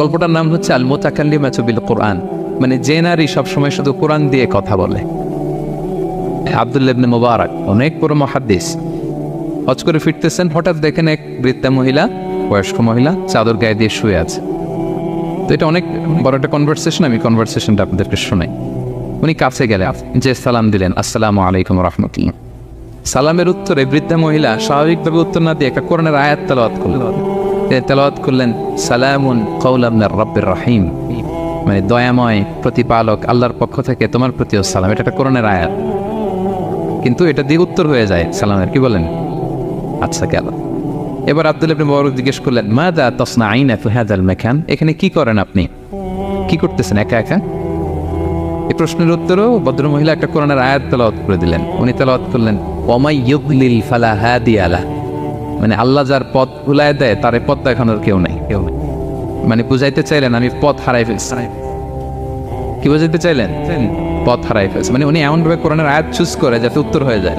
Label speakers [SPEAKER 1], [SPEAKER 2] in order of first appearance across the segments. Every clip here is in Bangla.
[SPEAKER 1] গল্পটার নাম হচ্ছে আল মোতাকাল্লিমাতু বিল কোরআন। মানে যে নারী সবসময় শুধু কোরআন দিয়ে কথা বলে। আব্দুল্লাহ ইবনে মুবারক, অনেক বড় মহাদ্দিস হজ করে ফিরতেছেন, হঠাৎ দেখেন এক বৃদ্ধা মহিলা, বয়স্ক মহিলা, চাদর গায়ে দিয়ে শুয়ে আছে। তো এটা অনেক বড় একটা কনভারসেশন আমি কনভারসেশনটা আপনাদেরকে শোনাই। উনি কাছে গেলে যে সালাম দিলেন, আসসালামু আলাইকুম রহমতুল্লাহ। সালামের উত্তরে বৃদ্ধা মহিলা স্বাভাবিকভাবে উত্তর না দিয়ে একটা কোরআনের আয়াত তেলাওয়াত করলেন। করলেন, সালামুন রব্বের রহিম। মানে দয়াময় প্রতিপালক আল্লাহর পক্ষ থেকে তোমার প্রতিও সালাম। এটা একটা আয়াত। কিন্তু এটা দিয়ে উত্তর হয়ে যায় সালামের। কি বলেন? আচ্ছা গেল। এবার আব্দুল ইবনে বড় জিজ্ঞেস করলেন মা দা তসনা আইনা ফি হাদাল মেখান এখানে কি করেন আপনি? কি করতেছেন? একা একা? এই প্রশ্নের উত্তরও ভদ্র মহিলা একটা কোরআনের আয়াত তেলাওয়াত করে দিলেন। উনি তেলাওয়াত করলেন, ওমাই ইউদলিল ফালা হাদি আলা মানে আল্লাহ যার পথ ভুলায় দেয়, তার পথ দেখানোর কেউ নেই কেউ নেই। মানে বুঝাইতে চাইলেন, আমি পথ হারাই ফেলছি। কি বুঝাইতে চাইলেন? পথ হারাই ফেলছে। মানে উনি এমনভাবে কোরআনের আয়াত চুজ করে যাতে উত্তর হয়ে যায়।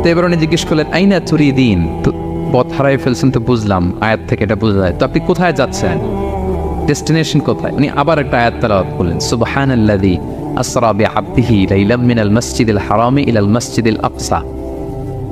[SPEAKER 1] তো এবার উনি জিজ্ঞেস করলেন, আইনা চুরি দিন তো পথ হারাই ফেলছেন তো বুঝলাম, আয়াত থেকে এটা বোঝা যায়। তো আপনি কোথায় যাচ্ছেন? ডেস্টিনেশন কোথায়? উনি আবার একটা আয়াত তেলাওয়াত করলেন, সুবহানাল্লাযী আসরা বিআবদিহি লাইলাম মিনাল মাসজিদিল হারামি ইলাল মসজিদিল আকসা।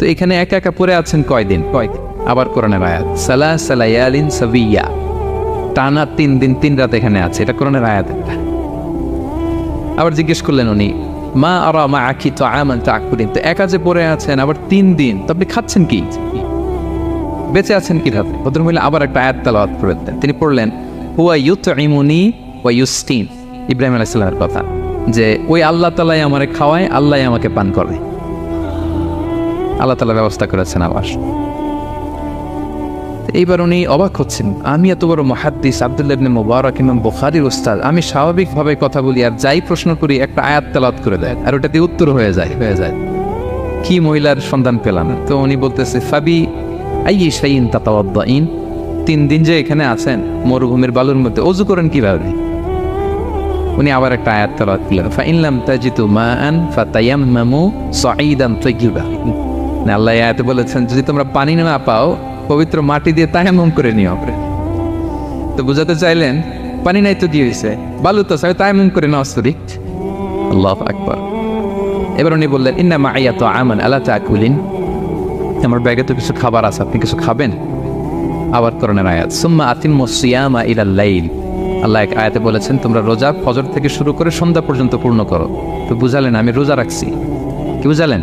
[SPEAKER 1] তো এখানে একা একা পড়ে আছেন কয়দিন? কয়দিন? আবার কোরআনের আয়াত। সালা সালায়ালিন সাবিয়া। টানা তিন দিন, তিন রাত এখানে আছে। এটা কোরআনের আয়াত একটা। আবার জিজ্ঞেস করলেন উনি, মা আরা মা আখি তো আমান তা আকুদিন তো একা যে পড়ে আছেন, আবার তিন দিন, তো আপনি খাচ্ছেন কি? বেঁচে আছেন কীভাবে? ভদ্রমহিলা আবার একটা আয়াত তালাওয়াত দেন। তিনি পড়লেন, হুয়া ইউত ইমুনি ওয়া ইউস্টিন ইব্রাহিম আলাইসাল্লামের কথা। যে, ওই আল্লাহ তালাই আমারে খাওয়ায় আল্লাহ আমাকে পান করে। আল্লাহ তালা ব্যবস্থা করেছেন আবার এইবার উনি অবাক হচ্ছেন, আমি এত বড় মহাদ্দিস আব্দুল্লাহ ইবনে মুবারক ইমাম বুখারীর উস্তাদ, আমি স্বাভাবিকভাবে কথা বলি আর যাই প্রশ্ন করি, একটা আয়াত তেলাওয়াত করে দেয়, আর ওটাতে উত্তর হয়ে যায় হয়ে যায়। কি মহিলার সন্ধান পেলাম? তো উনি বলতেছে, ফাবি আই শাইন তাতাওয়াদ্দাইন, তিন দিন যে এখানে আছেন, মরুভূমির বালুর মধ্যে, অজু করেন কীভাবে? উনি আবার একটা আয়াত তেলাওয়াত করলেন ফাইনলাম তাজিতু মাআন ফাতায়াম্মামু সাঈদান তাইয়্যিবা না আল্লাহ আয়াতে বলেছেন, যদি তোমরা পানি না পাও, পবিত্র মাটি দিয়ে তায়াম্মুম করে নিও তো বুঝাতে চাইলেন, পানি নাই তো দিয়ে হয়েছে বালু তো সাথে তায়াম্মুম করে নাও সরি আল্লাহ আকবার। এবার উনি বললেন, ইন্না মা আইয়া তো আমান আল্লাহ তাকুলিন। আমার ব্যাগে তো কিছু খাবার আছে, আপনি কিছু খাবেন? আবার করণের আয়াত, সুম্মা আতিম সিয়ামা ইলাল লাইল আল্লাহ এক আয়াতে বলেছেন, তোমরা রোজা ফজর থেকে শুরু করে সন্ধ্যা পর্যন্ত পূর্ণ করো। তো বুঝালেন, আমি রোজা রাখছি। কি বুঝালেন?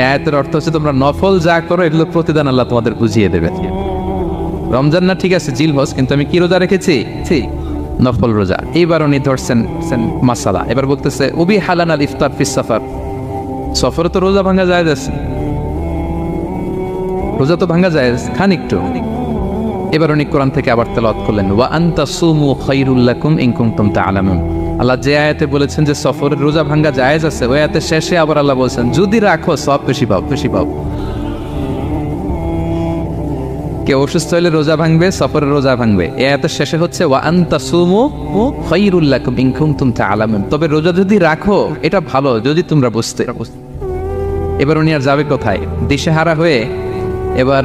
[SPEAKER 1] আয়াতের অর্থ হচ্ছে তোমরা নফল যা করো, এগুলো প্রতিদান আল্লাহ তোমাদের বুঝিয়ে দেবে। রমজান না, ঠিক আছে, জিল হজ কিন্তু আমি কি রোজা রেখেছি? নফল রোজা। এইবার উনি ধরছেন মাসালা। এবার বলতেছে, উবি হালান আল ইফতার ফিস সফর। সফরে তো রোজা ভাঙা যায় যাচ্ছে। রোজা তো ভাঙা যায়, খান একটু। এবার উনি কোরআন থেকে আবার তেলাওয়াত করলেন, ওয়া আনতা সুমু খাইরুল লাকুম ইন কুনতুম তাআলামুন। আল্লাহ যে আয়াতে বলেছেন যে সফরের রোজা ভাঙ্গা জায়েজ আছে, ওই আয়াতে শেষে আবার আল্লাহ বলছেন, যদি রাখো, সব বেশি পাও বেশি পাও। কেউ অসুস্থ হলে রোজা ভাঙবে, সফরের রোজা ভাঙবে। এ আয়াতের শেষে হচ্ছে, ওয়া আনতা সুমু খাইরুল লাকুম ইন কুনতুম তাআলামুন। তবে রোজা যদি রাখো, এটা ভালো, যদি তোমরা বুঝতে। এবার উনি আর যাবে কোথায়? দিশেহারা হয়ে এবার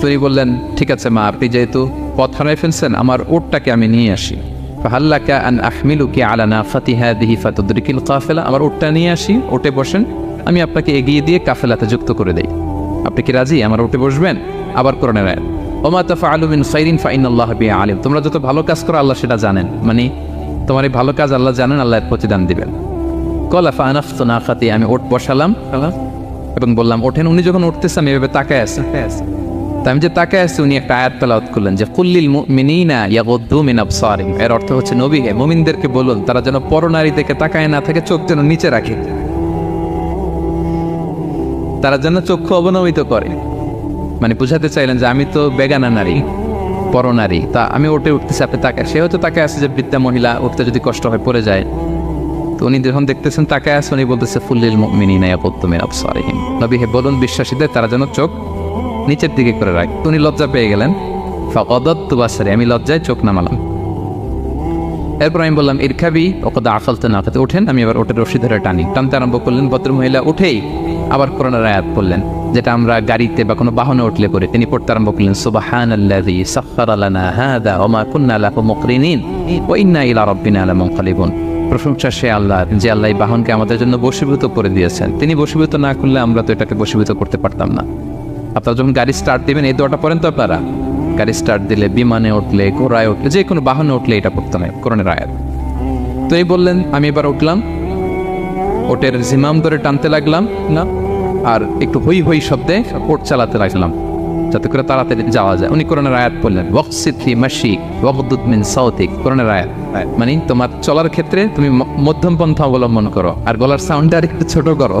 [SPEAKER 1] তিনি বললেন ঠিক আছে মা আপনি যেহেতু পথ হারাই ফেলছেন আমার ওটটাকে আমি নিয়ে আসি। ফাহাল্লাকা আন আহমিলুকি আলা নাফাতি হাদিহি ফাতুদরিকিল কাফেলা। আমার ওটটা নিয়ে আসি ওটে বসেন আমি আপনাকে এগিয়ে দিয়ে কাফেলাতে যুক্ত করে দেই। আপনি কি রাজি? আমার ওটে বসবেন? আবার করে নেন ওমা মিন খাইরিন ফাইনাল্লাহ বিহি আলিম তোমরা যত ভালো কাজ করো আল্লাহ সেটা জানেন। মানে তোমার এই ভালো কাজ আল্লাহ জানেন আল্লাহ প্রতিদান দিবেন। কলা ফানাফতু নাখাতি আমি ওট বসালাম। এবং বললাম ওঠেন। উনি যখন উঠতেছে আমি এভাবে তাকায় আছে। আমি যে তাকে আছি, উনি একটা আয়াত তেলাওয়াত করলেন যে, কুল্লিল মুমিনিনা ইয়াগুদ্দু মিন আবসারিম। এর অর্থ হচ্ছে, নবী, হে মুমিনদেরকে বলুন, তারা যেন পরনারী দেখে তাকায় না থাকে, চোখ যেন নিচে রাখে। তারা যেন চক্ষু অবনমিত করে। মানে বুঝাতে চাইলেন যে, আমি তো বেগানা নারী, পরনারী। তা আমি ওটে উঠতেছি, আপনি তাকে সে হয়তো তাকে আছে যে, বৃদ্ধা মহিলা, উঠতে যদি কষ্ট হয়, পড়ে যায়। তো উনি যখন দেখতেছেন তাকে আছে, উনি বলতেছে ফুল্লিল মিনিনা ইয়াকুদ্দুমিন আবসারিহিম নবী, হে বলুন, বিশ্বাসীদের, তারা যেন চোখ নিচের দিকে করে রাখ। উনি লজ্জা পেয়ে গেলেন। বাসারি, আমি লজ্জায় চোখ নামালাম। এরপর আমি বললাম ইরখাবি ওকদা আফালতে না। খাতে ওঠেন, আমি আবার ওটের রশি ধরে টানি। টানতে আরম্ভ করলেন ভদ্র মহিলা উঠেই আবার করোনার আয়াত করলেন যেটা আমরা গাড়িতে বা কোনো বাহনে উঠলে করে তিনি পড়তে আরম্ভ করলেন সুবাহান আল্লাযী সাখখারা লানা হাদা ওয়া মা কুন্না লাহু মুকরিনিন ওয়া ইন্না ইলা রাব্বিনা লামুনকালিবুন। প্রশংসা সে আল্লাহ, যে আল্লাহ বাহনকে আমাদের জন্য বশীভূত করে দিয়েছেন। তিনি বশীভূত না করলে আমরা তো এটাকে বশীভূত করতে পারতাম না। আপনারা যখন গাড়ি স্টার্ট দিবেন, এই দোয়াটা পড়েন তো আপনারা। গাড়ি স্টার্ট দিলে বিমানে উঠলে, ঘোড়ায় উঠলে, যে কোনো বাহনে উঠলে এটা পড়তে হয়, কোরআনের আয়াত। তো এই বললেন, আমি এবার উঠলাম। ওটের জিমাম ধরে টানতে লাগলাম, না? আর একটু হই হই শব্দে ওট চালাতে লাগলাম, যাতে করে তাড়াতাড়ি যাওয়া যায়। উনি কোরআনের আয়াত বললেন ওয়াকসিথি মাসি ওয়াকদুদ মিন সাউতিক। কোরআনের আয়াত। মানে তোমার চলার ক্ষেত্রে তুমি মধ্যম পন্থা অবলম্বন করো, আর গলার সাউন্ডটা আর একটু ছোট করো।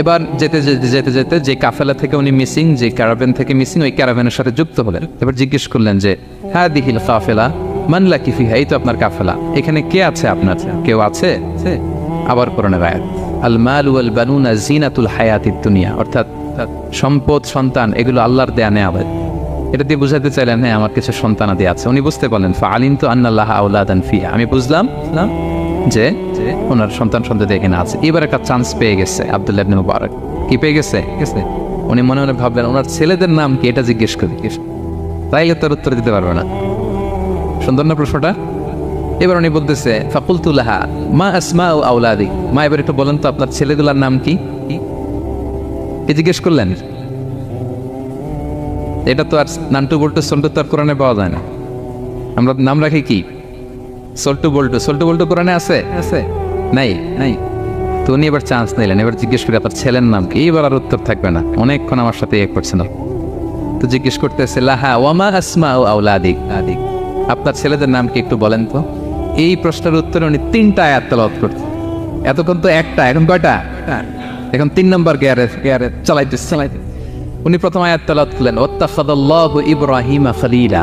[SPEAKER 1] এবার যেতে যেতে যেতে যেতে যে কাফেলা থেকে উনি মিসিং যে ক্যারাভেন থেকে মিসিং ওই ক্যারাভেনের সাথে যুক্ত হলেন। এবার জিজ্ঞেস করলেন যে হ্যাঁ দিহিল কাফেলা মানলা কিফিহা এই তো আপনার কাফেলা। এখানে কে আছে আপনার? কেউ আছে? আবার কোরআনের আয়াত। আল মাল ওয়াল বানুনা জিনাতুল হায়াতিদ দুনিয়া। অর্থাৎ সম্পদ, সন্তান, এগুলো আল্লাহর দেয়া নেওয়া এটা দিয়ে বুঝাতে চাইলেন হ্যাঁ আমার কিছু সন্তানাদি আছে। উনি বুঝতে পারলেন ফা আলিম তো আন্নাল্লাহ আউলাদান ফিয়া আমি বুঝলাম যে ওনার সন্তান সন্ততি এখানে আছে। এবার একটা চান্স পেয়ে গেছে আব্দুল্লাহ ইবনে মুবারক। কি পেয়ে গেছে? গেছে উনি মনে মনে ভাবলেন, ওনার ছেলেদের নাম কি? এটা জিজ্ঞেস করি তাইলে তার উত্তর দিতে পারবে না। সুন্দর না প্রশ্নটা? এবার উনি বলতেছে ফাকুলতুল্লাহা মা আসমা ও আউলাদি মা, এবার একটু বলেন তো, আপনার ছেলেগুলার নাম কি? কি? জিজ্ঞেস করলেন? এটা তো আর নান্টু বল্টু সল্টু তো আর কোরআনে পাওয়া যায় না। আমরা নাম রাখি কি? সল্টু বল্টু সল্টু বল্টু কোরআনে আছে? আছে। নাই নাই। তো উনি এবার চান্স নিলেন এবার জিজ্ঞেস করে আপনার ছেলের নাম কি? এইবার আর উত্তর থাকবে না। অনেকক্ষণ আমার সাথে ইয়ে করছে না তো জিজ্ঞেস করতেছে লাহা ওয়ামা আসমা ও আউলাদিক আদিক আপনার ছেলেদের নাম কি একটু বলেন তো? এই প্রশ্নের উত্তরে উনি তিনটা আয়াত তেলাওয়াত করছে এতক্ষণ তো একটা এখন কয়টা? এখন তিন নম্বর গিয়ারে গিয়ারে চালাইতেছে। চালাইতে উনি প্রথম আয়াত তেলাওয়াত করলেন ওত্তাখাদাল্লাহু ইব্রাহিমা খলিলা।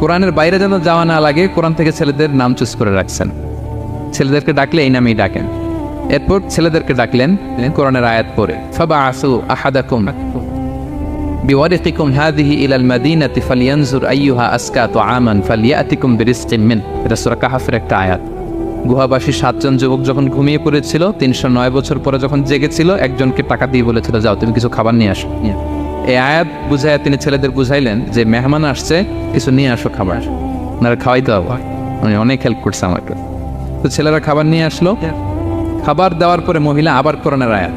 [SPEAKER 1] কোরআনের বাইরে যেন যাওয়া না লাগে, কোরআন থেকে ছেলেদের নাম চুজ করে রাখছেন। ছেলেদেরকে ডাকলে এই নামেই ডাকেন। এরপর ছেলেদেরকে ডাকলেন কোরআনের আয়াত পরে ফাবা আসু আহাদাকুম পড়েছিল, তিনশো নয় বছর পরে যখন জেগেছিল, একজনকে টাকা দিয়ে বলেছিল, যাও, তুমি কিছু খাবার নিয়ে আসো। এই আয়াত বুঝাইয়া তিনি ছেলেদের বুঝাইলেন যে মেহমান আসছে, কিছু নিয়ে আসো খাবার। ওনারা খাওয়াইতে হবে। উনি অনেক হেল্প করছে আমাকে। তো ছেলেরা খাবার নিয়ে আসলো। খাবার দেওয়ার পরে মহিলা আবার করোনার আয়াত।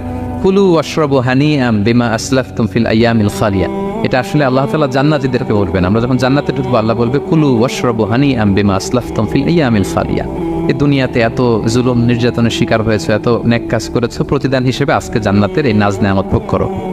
[SPEAKER 1] কুলু ওয়াশরাবু হানিআম বিমা আসলাফতুম ফিল আইয়ামিল খালিয়া। এটা আসলে আল্লাহ তালা জান্নাতীদেরকে বলবেন। আমরা যখন জান্নাতে ঢুকবো, আল্লাহ বলবে, কুলু ওয়াশরাবু হানিআম বিমা আসলাফতুম ফিল আইয়ামিল খালিয়া। এই দুনিয়াতে এত জুলুম, নির্যাতনের শিকার হয়েছে, এত নেক কাজ করেছ, প্রতিদান হিসেবে আজকে জান্নাতের এই নাজ নেয়ামত ভোগ করো।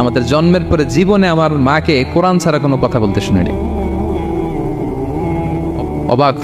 [SPEAKER 1] আমাদের জন্মের পরে জীবনে আমার মাকে কোরআন ছাড়া কোনো কথা বলতে শুনিনি। অবাক